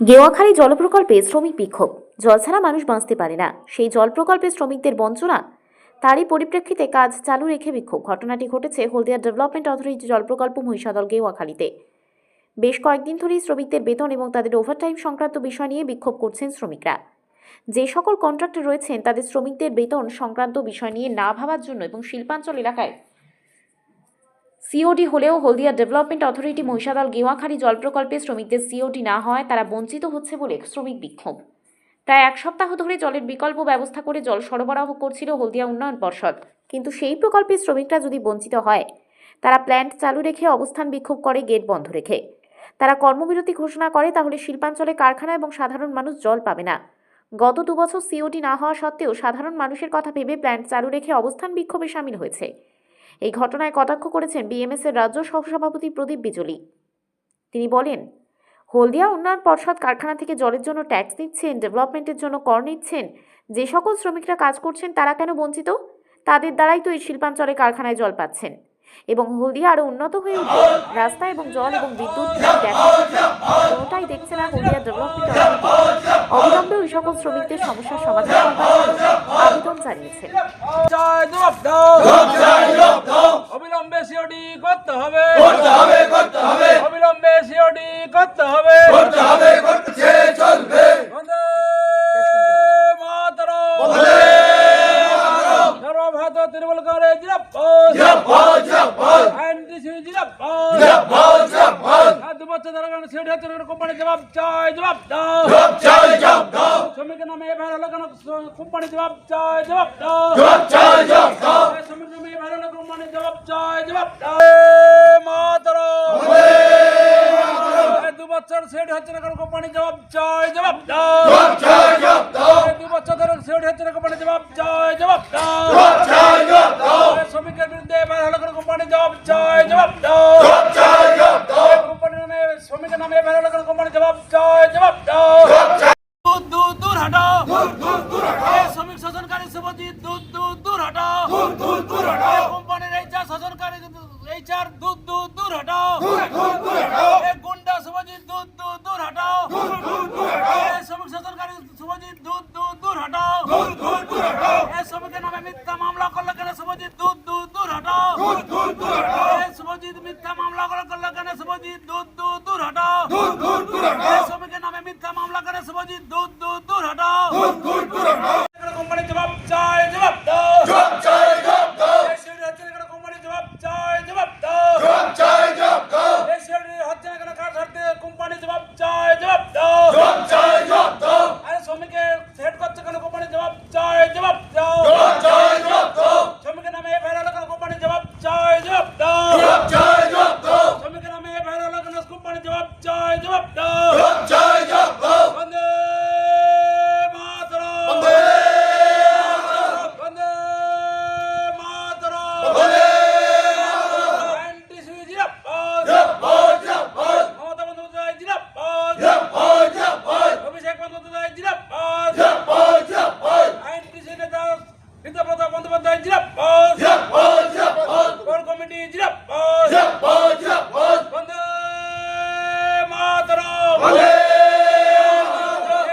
গেওয়াখালী জল প্রকল্পে শ্রমিক বিক্ষোভ। জল ছাড়া মানুষ বাঁচতে পারে না। সেই জল প্রকল্পে শ্রমিকদের বঞ্চনা। তারই পরিপ্রেক্ষিতে কাজ চালু রেখে বিক্ষোভ। ঘটনাটি ঘটেছে হলদিয়া ডেভেলপমেন্ট অথরিটি জল প্রকল্প মহিষাদল গেওয়াখালীতে। বেশ কয়েকদিন ধরেই শ্রমিকদের বেতন এবং তাদের ওভারটাইম সংক্রান্ত বিষয় নিয়ে বিক্ষোভ করছেন শ্রমিকরা। যে সকল কন্ট্রাক্টর রয়েছেন, তাদের শ্রমিকদের বেতন সংক্রান্ত বিষয় নিয়ে না ভাবার জন্য এবং শিল্পাঞ্চল এলাকায় সিওডি হলেও হলদিয়া ডেভেলপমেন্ট অথরিটি মহিষাদল, গেওয়াখালী জল প্রকল্পে শ্রমিকদের সিওডি না হয় তারা বঞ্চিত হচ্ছে বলে শ্রমিক বিক্ষোভ। প্রায় এক সপ্তাহ ধরে জলের বিকল্প ব্যবস্থা করে জল সরবরাহ করছিল হলদিয়া উন্নয়ন পর্ষদ। কিন্তু সেই প্রকল্পে শ্রমিকরা যদি বঞ্চিত হয়, তারা প্ল্যান্ট চালু রেখে অবস্থান বিক্ষোভ করে, গেট বন্ধ রেখে। তারা কর্মবিরতি ঘোষণা করে, তাহলে শিল্পাঞ্চলে কারখানা এবং সাধারণ মানুষ জল পাবে না। গত দুবছর সিওটি না হওয়া সত্ত্বেও সাধারণ মানুষের কথা ভেবে প্ল্যান্ট চালু রেখে অবস্থান বিক্ষোভে সামিল হয়েছে। এই ঘটনায় কটাক্ষ করেছেন বিএমএস এর রাজ্য সহসভাপতি প্রদীপ বিজলি। তিনি বলেন, হলদিয়া উন্নয়ন পর্ষদ কারখানা থেকে জলের জন্য ট্যাক্স নিচ্ছেন, ডেভেলপমেন্টের জন্য কর নিচ্ছেন, যে সকল শ্রমিকরা কাজ করছেন তারা কেন বঞ্চিত? তাদের দ্বারাই তো এই শিল্পাঞ্চলে কারখানায় জল পাচ্ছেন। এবং হলদিয়া আরও উন্নত হয়ে উঠবে রাস্তা এবং জল এবং বিদ্যুৎ দেখা কোনোটাই দেখছে না হলদিয়া ডেভেলপমেন্ট অবিলম্বে ওই সকল শ্রমিকদের সমস্যার সমাধান করবার আবেদন জানিয়েছেন চাই অবিলম্বে সিওডি করতে হবে। করতে হবে করতে হবে। অবিলম্বে সিওডি করতে হবে। করতে হবে করতে চলবে বন্দে মাতরম বন্দে মাতরম সর্বভারত তৃণমূল কংগ্রেস জিরাপদ জিরাপদ জিরাপদ এনটিসি জিরাপদ জিরাপদ জিরাপদ আর দু বছর ধরে কেন সিওডি হচ্ছে না কোম্পানি জবাব চাই জবাব দাও জব চাই জব দাও শ্রমিকের নামে হলো কেন কোম্পানি জবাব চাই জবাব দাও জব চাই জব দাও শ্রমিক নামে এবার হলো কোম্পানি জবাব চাই জবাব দাও মাতরম এই দু বছর সেট হচ্ছে না কোম্পানি জবাব চাই জবাব দাও জব চাই জব দাও দু বছর ধরে সেট হচ্ছে না কোম্পানি জবাব চাই জবাব দাও জব চাই জব দাও শ্রমিকের বিরুদ্ধে এবার হলো কোম্পানি জবাব চাই জবাব দাও জব চাই জব দাও এই কোম্পানি নামে শ্রমিকের নামে এবার হলো কোম্পানি জবাব চাই জবাব দাও জব চাই দূর দূর দূর হটাও দূর দূর দূর হটাও এই শ্রমিক শাসনকারী শুভজিৎ দূর দূর দূর হটাও দূর দূর দূর হটাও কোম্পানির এই চার শাসনকারী এই চার দূর দূর দূর হটাও দূর দূর দূর হটাও এই গুন্ডা শুভজিৎ দূর দূর দূর হটাও দূর দূর দূর হটাও এই শ্রমিক শাসনকারী শুভজিৎ দূর দূর দূর হটাও দূর দূর দূর হটাও এই শ্রমিকের নামে মিথ্যা মামলা করলে কেন শুভজিৎ দূর দূর দূর হটাও দূর দূর দূর হটাও এই শুভজিৎ মিথ্যা মামলা করে করলে কেন শুভজিৎ দূর দূর দূর হটাও দূর দূর দূর এই হটাও শ্রমিকের নামে মিথ্যা মামলা করে শুভজিৎ দূর দূর দূর হটাও দূর দূর দূর হটাও কোম্পানি জবাব চাই জবাব দাও জব চাই জব দাও এই সিওড়ি হচ্ছে না কেন কোম্পানি জবাব চাই জবাব দাও জব চাই জব দাও এই সিওড়ি হচ্ছে না কেন কার সাথে কোম্পানি জবাব চাই জবাব দাও জব চাই জব দাও আরে শ্রমিকের সেট করছে কেন কোম্পানি জবাব চাই জবাব দাও জব চাই জব দাও শ্রমিকের নামে এফআইআর হলো কেন কোম্পানি জবাব চাই জবাব দাও জব চাই জব দাও শ্রমিকের নামে এফআইআর হলো কেন কোম্পানি জবাব চাই জবাব দাও জব চাই জব দাও বন্দে মাতরম বন্দে বন্দে মাতরম বন্দে এনটিসি জিরাপদ জিরাপদ জিরাপদ মমতা বন্দ্যোপাধ্যায় জিরাপদ জিরাপদ জিরাপদ অভিষেক বন্দ্যোপাধ্যায় জিরাপদ জিরাপদ জিরাপদ আইনটিসি নেতা বিদ্যাপ্রতাপ বন্দ্যোপাধ্যায় জিরাপদ জিরাপদ জিরাপদ কোর কমিটি জিরাপদ জিরাপদ জিরাপদ বন্দে মাতরম বন্দে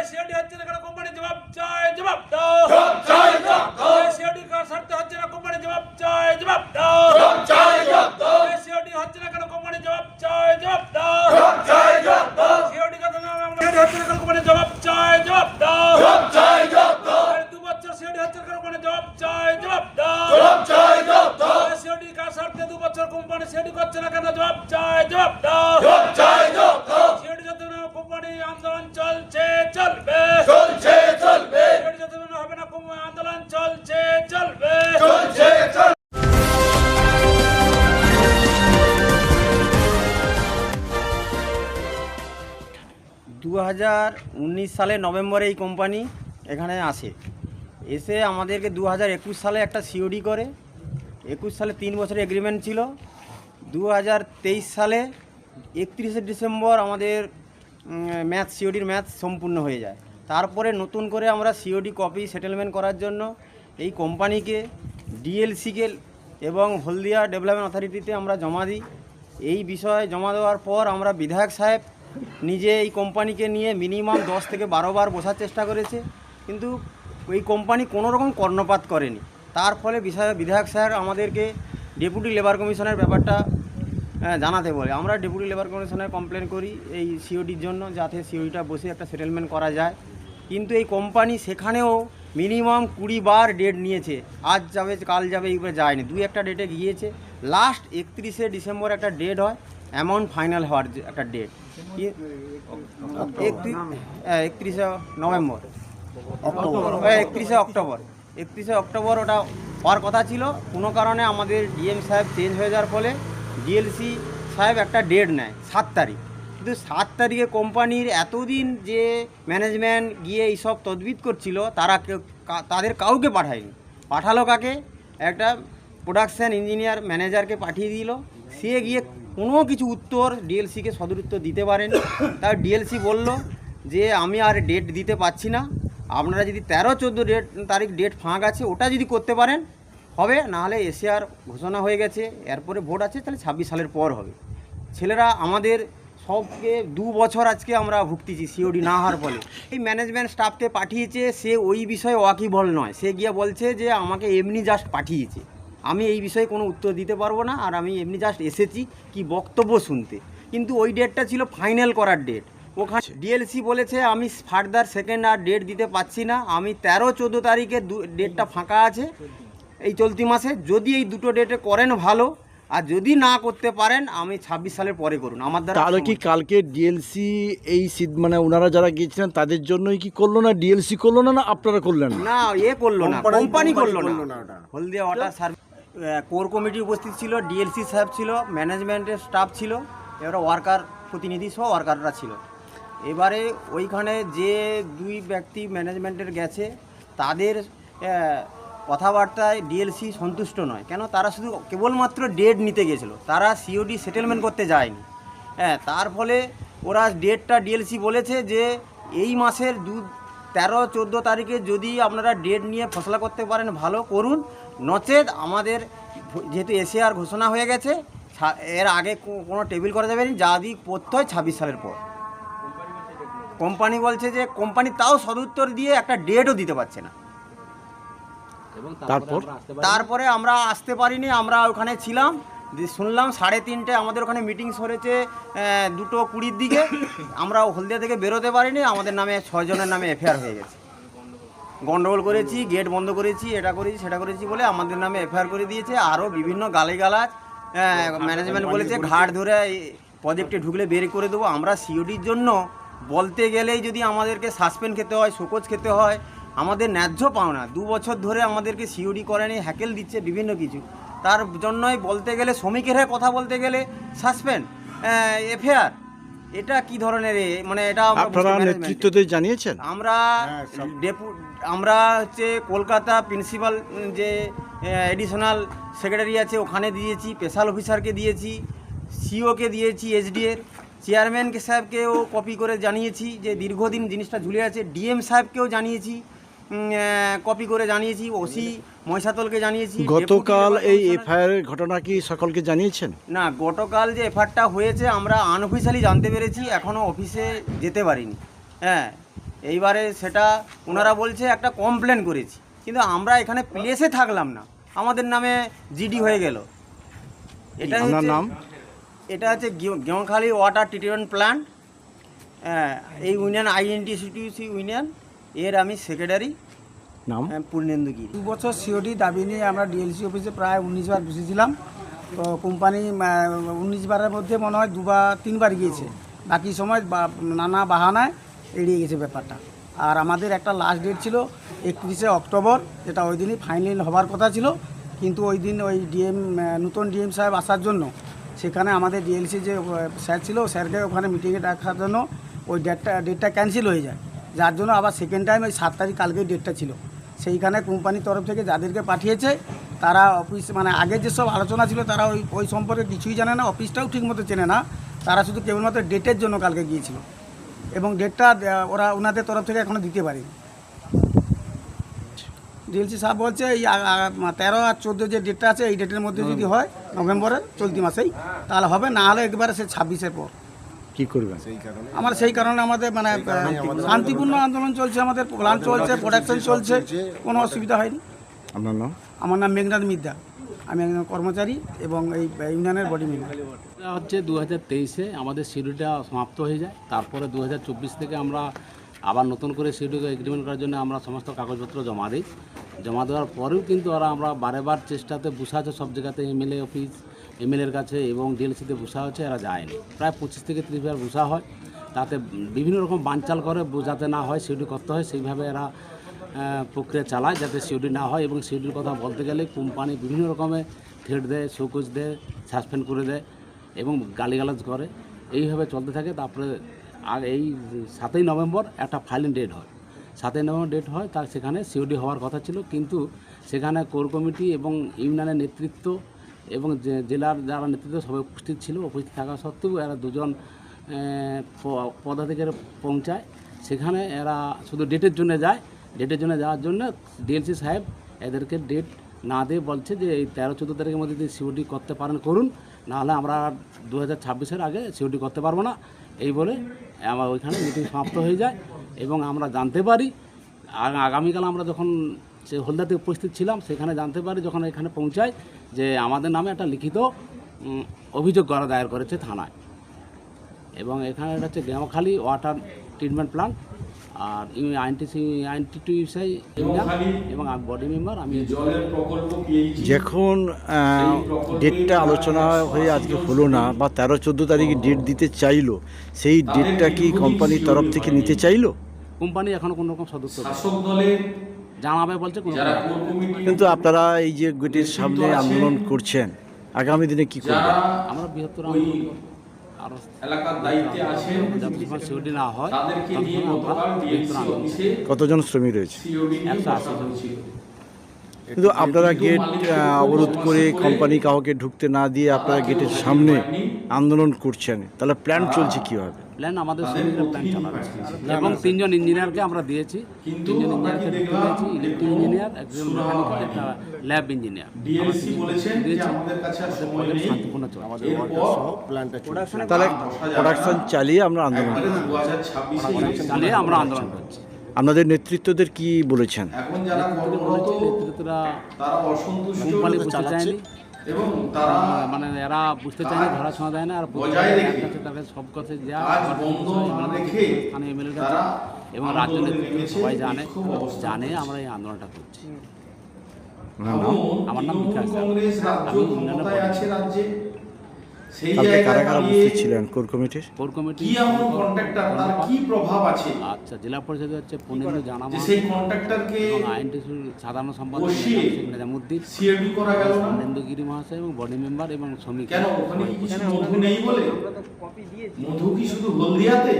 এসিওডি হচ্ছে না কেন কোম্পানি জবাব চাই জবাব দাও জব চাই জব দাও এসিওডি কার স্বার্থে হচ্ছে না কোম্পানি জবাব চাই জবাব দাও জব চাই জব দাও এসিওডি হচ্ছে না কেন কোম্পানি জবাব চাই জবাব দাও জব চাই জব দাও সিওডি কথা না আমরা হচ্ছে না কেন কোম্পানি জবাব চাই জবাব দাও জব চাই জব দাও এই দু বছর সিওডি হচ্ছে না কেন কোম্পানি জবাব চাই জবাব দাও জব চাই জব দাও সিওডি কার স্বার্থে দু বছর কোম্পানি সিওডি করছে না কেন জবাব চাই জবাব দাও জব চাই জব দাও সিওডি যাতে না কোম্পানি আন্দোলন চলছে চলবে। চলছে চলবে। হবে না আন্দোলন চলছে চলবে। চলছে দু হাজার উনিশ সালে নভেম্বরে এই কোম্পানি এখানে আসে। এসে আমাদেরকে দু হাজার একুশ সালে একটা সিওডি করে। একুশ সালে তিন বছরের এগ্রিমেন্ট ছিল। দু হাজার তেইশ সালে একত্রিশে ডিসেম্বর আমাদের ম্যাথ সিওডির ম্যাথ সম্পূর্ণ হয়ে যায়। তারপরে নতুন করে আমরা সিওডি কপি সেটেলমেন্ট করার জন্য এই কোম্পানিকে ডিএলসিকে এবং হলদিয়া ডেভেলপমেন্ট অথরিটিতে আমরা জমা দিই। এই বিষয়ে জমা দেওয়ার পর আমরা বিধায়ক সাহেব নিজে এই কোম্পানিকে নিয়ে মিনিমাম দশ থেকে বারো বার বসার চেষ্টা করেছে। কিন্তু ওই কোম্পানি কোনো রকম কর্ণপাত করেনি। তার ফলে বিষয় বিধায়ক স্যার আমাদেরকে ডেপুটি লেবার কমিশনের ব্যাপারটা জানাতে বলে। আমরা ডেপুটি লেবার কমিশনে কমপ্লেন করি এই সিওডির জন্য যাতে সিওডিটা বসে একটা সেটেলমেন্ট করা যায়। কিন্তু এই কোম্পানি সেখানেও মিনিমাম কুড়ি বার ডেট নিয়েছে। আজ যাবে কাল যাবে এইভাবে যায়নি। দুই একটা ডেটে গিয়েছে। লাস্ট একত্রিশে ডিসেম্বর একটা ডেট হয় অ্যামাউন্ট ফাইনাল হওয়ার একটা ডেট একত্রিশে নভেম্বর। একত্রিশে অক্টোবর। একত্রিশে অক্টোবর ওটা হওয়ার কথা ছিল। কোনো কারণে আমাদের ডিএম সাহেব চেঞ্জ হয়ে যাওয়ার ফলে ডিএলসি সাহেব একটা ডেট নেয়, সাত তারিখ। কিন্তু সাত তারিখে কোম্পানির এতদিন যে ম্যানেজমেন্ট গিয়ে এইসব তদবিদ করছিল, তারা তাদের কাউকে পাঠায়নি। পাঠালো কাকে? একটা প্রোডাকশান ইঞ্জিনিয়ার ম্যানেজারকে পাঠিয়ে দিল। সে গিয়ে কোনো কিছু উত্তর ডিএলসিকে সদর উত্তর দিতে পারেনি। তার ডিএলসি বলল যে, আমি আর ডেট দিতে পারছি না। আপনারা যদি তেরো, চোদ্দ ডেট তারিখ ডেট ফাঁক আছে, ওটা যদি করতে পারেন হবে নাহলে এসিআর ঘোষণা হয়ে গেছে, এরপরে ভোট আছে, তাহলে ছাব্বিশ সালের পর হবে। ছেলেরা আমাদের সবকে দু বছর আজকে আমরা ভুগতেছি সিওডি না হওয়ার ফলে। এই ম্যানেজমেন্ট স্টাফকে পাঠিয়েছে, সে ওই বিষয়ে ওয়াকিবল নয়। সে গিয়ে বলছে যে, আমাকে এমনি জাস্ট পাঠিয়েছে। আমি এই বিষয়ে কোনো উত্তর দিতে পারব না, আর আমি এমনি জাস্ট এসেছি কি বক্তব্য শুনতে। কিন্তু ওই ডেটটা ছিল ফাইনাল করার ডেট ওখানে ডিএলসি বলেছে, আমি ফার্দার সেকেন্ড আর ডেট দিতে পারছি না। আমি তেরো, চোদ্দ তারিখে ডেটটা ফাঁকা আছে। এই চলতি মাসে। যদি এই দুটো ডেটে করেন ভালো আর যদি না করতে পারেন আমি ছাব্বিশ সালের পরে করুন। আমার দ্বারা তাহলে কি। কালকে ডিএলসি এই সিদ- মানে ওনারা যারা গিয়েছিলেন তাদের জন্যই কি করল না? ডিএলসি করল না না আপনারা করলেন? না না এ করল না। কোম্পানি- করল না। Haldia water service core committee উপস্থিত ছিল ডিএলসি সাহেব ছিল ম্যানেজমেন্টের স্টাফ ছিল এবারে ওয়ার্কার প্রতিনিধি সহ ওয়ার্কাররা ছিল। এবারে ওইখানে যে দুই ব্যক্তি ম্যানেজমেন্টের গেছে তাদের কথাবার্তায় ডিএলসি সন্তুষ্ট নয়। কেন? তারা শুধু কেবলমাত্র ডেট নিতে গেছিল তারা সিওডি সেটেলমেন্ট করতে যায়নি। হ্যাঁ তার ফলে ওরা ডেটটা ডিএলসি বলেছে যে এই মাসের দু, তেরো, চোদ্দ তারিখে যদি আপনারা ডেট নিয়ে ফসলা করতে পারেন, ভালো করুন। নচেত আমাদের যেহেতু এসিআর ঘোষণা হয়ে গেছে এর আগে কোনো টেবিল করা যাবে না। যা দিক পড়তে হয় ছাব্বিশ সালের পর। কোম্পানি বলছে যে, কোম্পানি তাও সদুত্তর দিয়ে একটা ডেটও দিতে পারছে না। তারপর তারপরে? আমরা আসতে পারিনি। আমরা ওখানে ছিলাম। দিয়ে শুনলাম সাড়ে তিনটে আমাদের ওখানে মিটিং সরেছে দুটো কুড়ির দিকে। আমরা হলদিয়া থেকে বেরোতে পারিনি আমাদের নামে ছয়জনের নামে এফআইআর হয়ে গেছে। গন্ডগোল করেছি গেট বন্ধ করেছি এটা করেছি সেটা করেছি বলে আমাদের নামে এফআইআর করে দিয়েছে। আরও বিভিন্ন গালিগালাজ ম্যানেজমেন্ট বলেছে ঘাট ধরে প্রজেক্টে ঢুকলে বের করে দেবো। আমরা সিওডির জন্য বলতে গেলেই যদি আমাদেরকে সাসপেন্ড খেতে হয় শোকজ খেতে হয় আমাদের ন্যায্য পাওনা। দু বছর ধরে আমাদেরকে সিওডি করেনি হ্যাকেল দিচ্ছে বিভিন্ন কিছু। তার জন্যই বলতে গেলে শ্রমিকের হয়ে কথা বলতে গেলে সাসপেন্ড এফআইআর। এটা কি ধরনের? মানে এটা আপনারা জানিয়েছেন? আমরা ডেপু আমরা হচ্ছে কলকাতা প্রিন্সিপাল যে এডিশনাল সেক্রেটারি আছে ওখানে দিয়েছি স্পেশাল অফিসারকে দিয়েছি সিওকে দিয়েছি এসডিএর চেয়ারম্যানকে সাহেবকেও কপি করে জানিয়েছি যে দীর্ঘদিন জিনিসটা ঝুলে আছে। ডিএম সাহেবকেও জানিয়েছি। কপি করে জানিয়েছি ওসি মহিষাতলকে জানিয়েছি গতকাল এই এফআইআর ঘটনা কি সকলকে জানিয়েছেন? না গতকাল যে এফআরটা হয়েছে আমরা আনঅফিসিয়ালি জানতে পেরেছি এখনও অফিসে যেতে পারিনি। হ্যাঁ এইবারে সেটা ওনারা বলছে একটা কমপ্লেন করেছি। কিন্তু আমরা এখানে প্লেসে থাকলাম না। আমাদের নামে জিডি হয়ে গেল। এটা নাম? এটা হচ্ছে গেঁওখালি ওয়াটার ট্রিটমেন্ট প্ল্যান্ট হ্যাঁ এই ইউনিয়ন আইএনটিসিটিউসি ইউনিয়ন এর আমি সেক্রেটারি নাম? পূর্ণেন্দু গিরি দু বছর সিওডি দাবি নিয়ে আমরা ডিএলসি অফিসে প্রায় উনিশ বার বসেছিলাম। তো কোম্পানি উনিশ বারের মধ্যে মনে হয় দুবার তিনবার গিয়েছে। বাকি সময় বা- নানা বাহানায় এড়িয়ে গেছে ব্যাপারটা। আর আমাদের একটা লাস্ট ডেট ছিল একত্রিশে অক্টোবর যেটা ওই দিনই ফাইনাল হবার কথা ছিল। কিন্তু ওই দিন ওই ডিএম নতুন ডিএম সাহেব আসার জন্য সেখানে আমাদের ডিএলসি যে স্যার ছিল স্যারকে ওখানে মিটিংয়ে রাখার জন্য ওই ডেটটা ডেটটা ক্যান্সেল হয়ে যায়। যার জন্য আবার সেকেন্ড টাইম ওই সাত তারিখ কালকে ডেটটা ছিল। সেইখানে কোম্পানির তরফ থেকে যাদেরকে পাঠিয়েছে তারা অফিস মানে আগে যেসব আলোচনা ছিল তারা ওই ওই সম্পর্কে কিছুই জানে না অফিসটাও ঠিকমতো চেনে না। তারা শুধু কেবলমাত্র ডেটের জন্য কালকে গিয়েছিল। এবং ডেটটা ওরা ওনাদের তরফ থেকে এখনও দিতে পারেনি। ডিএলসি সাহেব বলছে এই তেরো আর চোদ্দ যে ডেটটা আছে এই ডেটের মধ্যে যদি হয় নভেম্বরের চলতি মাসেই তাহলে হবে না হলে একবারে সে ছাব্বিশের পর। কি করবেন? আমার সেই কারণে আমাদের মানে শান্তিপূর্ণ আন্দোলন চলছে আমাদের প্ল্যান চলছে প্রোডাকশন চলছে কোনো অসুবিধা হয়নি। আপনার নাম? আমার নাম মেঘনাথ মিদ্যা আমি একজন কর্মচারী এবং এই ইউনিয়নের বডি মেম্বার হচ্ছে দু হাজার তেইশে আমাদের শিডিউলটা সমাপ্ত হয়ে যায়। তারপরে দু হাজার চব্বিশ থেকে আমরা আবার নতুন করে শিডিউল এগ্রিমেন্ট করার জন্য আমরা সমস্ত কাগজপত্র জমা দিই। জমা দেওয়ার পরেও কিন্তু ওরা আমরা বারে বার চেষ্টাতে বসা আছে সব জায়গাতে এমএলএ অফিস এমএলএর কাছে এবং ডিএলসিতে বসা হচ্ছে এরা যায়নি। প্রায় পঁচিশ থেকে তিরিশ বার বসা হয়। তাতে বিভিন্ন রকম বানচাল করে বোঝাতে না হয় শিডিউল করতে হয়, সেইভাবে এরা প্রক্রিয়া চালায় যাতে শিডিউল না হয় এবং শিডিউল কথা বলতে গেলে কোম্পানি বিভিন্ন রকমের থ্রেড দেয়, শোকজ দেয়, সাসপেন্ড করে দেয় এবং গালিগালাজ করে। এইভাবে চলতে থাকে। তারপরে আর এই সাতই নভেম্বর একটা ফাইলিং ডেট হয়। সাতই নভেম্বর ডেট হয় তার সেখানে সিওডি হওয়ার কথা ছিল। কিন্তু সেখানে কোর কমিটি এবং ইউনিয়নের নেতৃত্ব এবং জেলার যারা নেতৃত্ব সবাই উপস্থিত ছিল, উপস্থিত থাকা সত্ত্বেও এরা দুজন পদাধিকারী পৌঁছায়। সেখানে এরা শুধু ডেটের জন্য যায় ডেটের জন্য যাওয়ার জন্য ডিএলসি সাহেব এদেরকে ডেট না দিয়ে বলছে যে এই তেরো চোদ্দ তারিখের মধ্যে যদি সিওডি করতে পারেন, করুন। নাহলে আমরা দু হাজার ছাব্বিশের আগে সিওডি করতে পারব না। এই বলে আমার ওইখানে মিটিং সমাপ্ত হয়ে যায় এবং আমরা জানতে পারি। আগামীকাল আমরা যখন সে হলদাতে উপস্থিত ছিলাম সেখানে জানতে পারি যখন এখানে পৌঁছায় যে আমাদের নামে একটা লিখিত অভিযোগ করা দায়ের করেছে থানায়। এবং এখানে এটা হচ্ছে গ্রামখালি ওয়াটার ট্রিটমেন্ট প্ল্যান্ট আর আইনটিসি আইনটি টু ইউসাই এবং বডি মেম্বার আমি যখন ডেটটা আলোচনা হয়ে আজকে হলো না বা তেরো চোদ্দ তারিখে ডেট দিতে চাইলো সেই ডেটটা কি কোম্পানির তরফ থেকে নিতে চাইলো? কোম্পানি এখনও কোনো রকম সদস্য শাসক দলের জানাবে বলছে কিন্তু আপনারা এই যে গেটের সামনে আন্দোলন করছেন আগামী দিনে কি করবেন? আমরা বৃহত্তর আরও এলাকার দায়িত্বে আছেন সিওডি না হয় আন্দোলন কতজন শ্রমিক রয়েছে? কিন্তু আপনারা গেট অবরোধ করে কোম্পানি কাউকে ঢুকতে না দিয়ে আপনারা গেটের সামনে আন্দোলন করছেন তাহলে প্ল্যান চলছে কীভাবে? প্ল্যান আমাদের শ্রমিকরা প্ল্যান চালাচ্ছে এবং তিনজন ইঞ্জিনিয়ারকে আমরা দিয়েছি। তিনজন ইঞ্জিনিয়ারকে দিয়েছি। ইলেকট্রিক ইঞ্জিনিয়ার একজন মেকানিক্যাল একটা ল্যাব ইঞ্জিনিয়ার ডিএলসি বলেছেন যে দিয়েছি। আমাদের কাছে সময় নেই। শান্তিপূর্ণ চলছে। এরপর তাহলে প্রোডাকশন চালিয়ে আমরা আন্দোলন চালিয়ে আমরা আন্দোলন করছি। আপনাদের নেতৃত্বদের কি বলেছেন? এখন যারা কর্মরত নেতৃত্বরা তারা অসন্তুষ্ট কোম্পানি চায়নি এবং তারা মানে এরা বুঝতে চায় না ধরা ছোঁয়া দেয় না আর বজায় রেখে কাছে তাদের সব কথা যা কাজ বন্ধ না রেখে স্থানীয় এমএলএ কাছে তারা এবং রাজ্য নেতৃত্ব সবাই জানে জানে আমরা এই আন্দোলনটা করছি। আমার নাম বিকাশ কংগ্রেস রাজ্য আমি কালকে জায়গায় কারা কারা উপস্থিত ছিলেন কোর কমিটির? কোর কমিটি কি এমন কন্ট্রাক্টর কি প্রভাব আছে? আচ্ছা জেলা পরিষদ হচ্ছে পনেরো জানা যে সেই কন্ট্রাক্টরকে সাধারণ সম্পাদক বসিয়ে নিজামুদ্দিন সিএডি করা গেল না? নন্দগিরি মহাশয় এবং বডি মেম্বার এবং শ্রমিক। কেন? ওখানে কি কিছু মধু নেই বলে? মধু কি শুধু হলদিয়াতে?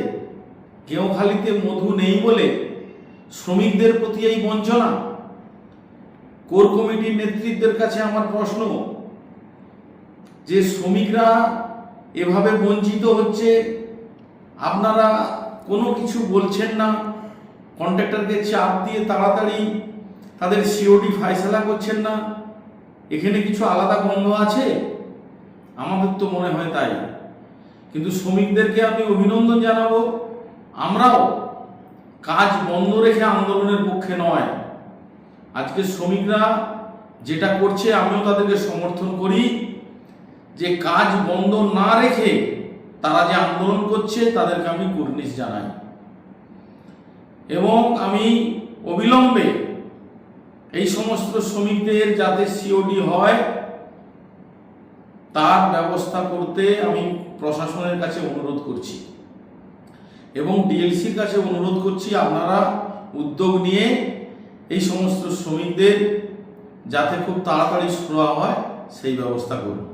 মধু নেই বলে? শ্রমিকদের প্রতি এই বঞ্চনা? কোর কমিটির নেতৃত্বের কাছে আমার প্রশ্ন। যে শ্রমিকরা এভাবে বঞ্চিত হচ্ছে, আপনারা কোনো কিছু বলছেন না কন্ট্রাক্টরকে চাপ দিয়ে তাড়াতাড়ি তাদের সিওডি ফায়সালা করছেন না, এখানে কিছু আলাদা গন্ধ আছে? আমাদের তো মনে হয় তাই। কিন্তু শ্রমিকদেরকে আমি অভিনন্দন জানাব, আমরাও কাজ বন্ধ রেখে আন্দোলনের পক্ষে নয়। আজকে শ্রমিকরা যেটা করছে, আমিও তাদেরকে সমর্থন করি। যে কাজ বন্ধ না রেখে তারা যে আন্দোলন করছে, তাদেরকে আমি কুর্নিশ জানাই। এবং আমি অবিলম্বে এই সমস্ত শ্রমিকদের যাতে সিওডি হয়, তার ব্যবস্থা করতে আমি প্রশাসনের কাছে অনুরোধ করছি। এবং ডিএলসির কাছে অনুরোধ করছি, আপনারা উদ্যোগ নিয়ে এই সমস্ত শ্রমিকদের যাতে খুব তাড়াতাড়ি শুরু হয়, সেই ব্যবস্থা করুন।